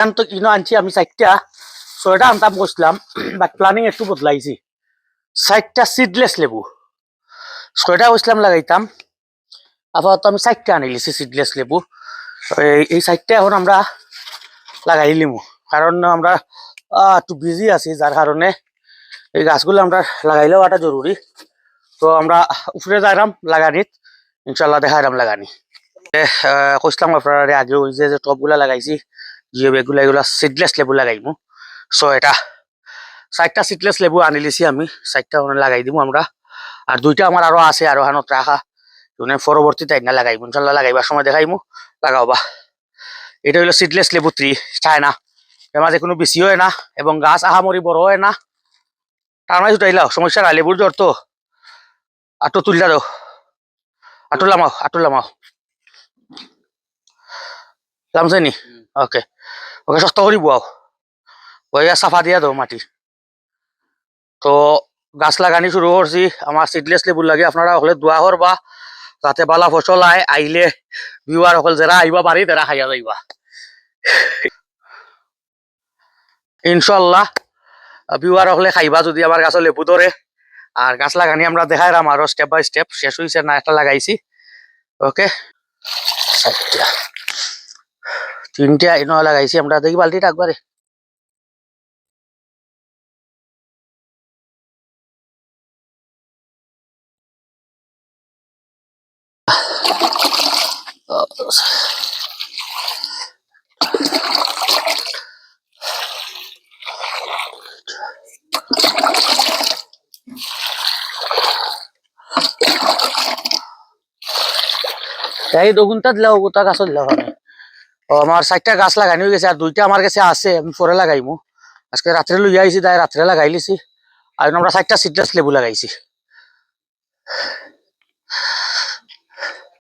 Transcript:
এখন তো কিনো আনছি, আমি চারটা ছয়টা আনতাম বসলাম বাট প্ল্যানিং একটু বদলাইছি। চারটা সিডলেস লেবু। ছয়টা বসলাম, লাগাইতাম। আপাতত আমি চারটা আনি লিছি সিডলেস লেবু। এই- চারটা এখন আমরা লাগাই লিমু। কারণ আমরা একটু বিজি আছি যার কারণে এই গাছগুলো আমরা লাগাইলেও একটা জরুরি তো আমরা উপরে যাইলাম লাগানিত। ইনশাল্লাহ দেখাইলাম লাগানি। কইছিলাম আপনারা আগে, ওই যে টপগুলা লাগাইছি জিও বেগুলা এগুলা সিডলেস লেবু লাগাইমু সো এটা চারটা সিডলেস লেবু আনি লিছি আমি। চারটা ওখানে লাগাই দিব আমরা। আর দুইটা আমার আরও আছে আরও হানত রাখা মানে পরবর্তী টাইম না লাগাইবো ইনশাল্লাহ লাগাইবার সময় দেখাইমু। লাগাওবা। এটা হলো সিডলেস লেবু ট্রি চায়না এর মাঝে কোনো বেশি হয় না। এবং গাছ আহামরি বড় হয় না। টানাই ছুটাইলাও সমস্যা নাই লেবুর জ্বর তো আটো তুললা দাও আটো লামাও আটো লামাও লামছে নি? ওকে ওকে শক্ত করে বুয়াও। বইয়া চাফা দিয়া দাও মাটি তো গাছ লাগানি শুরু করছি। আমার সিডলেস লেবু লাগে। আপনারা হলে দোয়া করবা যাতে বালা ফসল আয় আইলে বিওয়ার হল যারা আইবা পারি তারা খাইয়া যাইবা। ইনশাল্লাহ বিওয়ার হলে খাইবা যদি আমার গাছে লেবু ধরে আর গাছ লাগানি আমরা দেখাই রাম আরও স্টেপ বাই স্টেপ শেষ হয়েছে না একটা লাগাইছি। ওকে তিনটা ইনো লাগাইছি আমরা দেখি বালতিটা একবারে এই দগুনটা দিলে গোটা গাছ দিলে হবে ও, আমার ষাটটা গাছ লাগানো হয়ে গেছে, আর দুইটা আমার কাছে আছে, আমি পরে লাগাইমু। আজকে রাত্রে লই আইছি, তাই রাত্রে লাগাই লিছি। আর আমরা ষাটটা সিট্রাস লেবু লাগাইছি।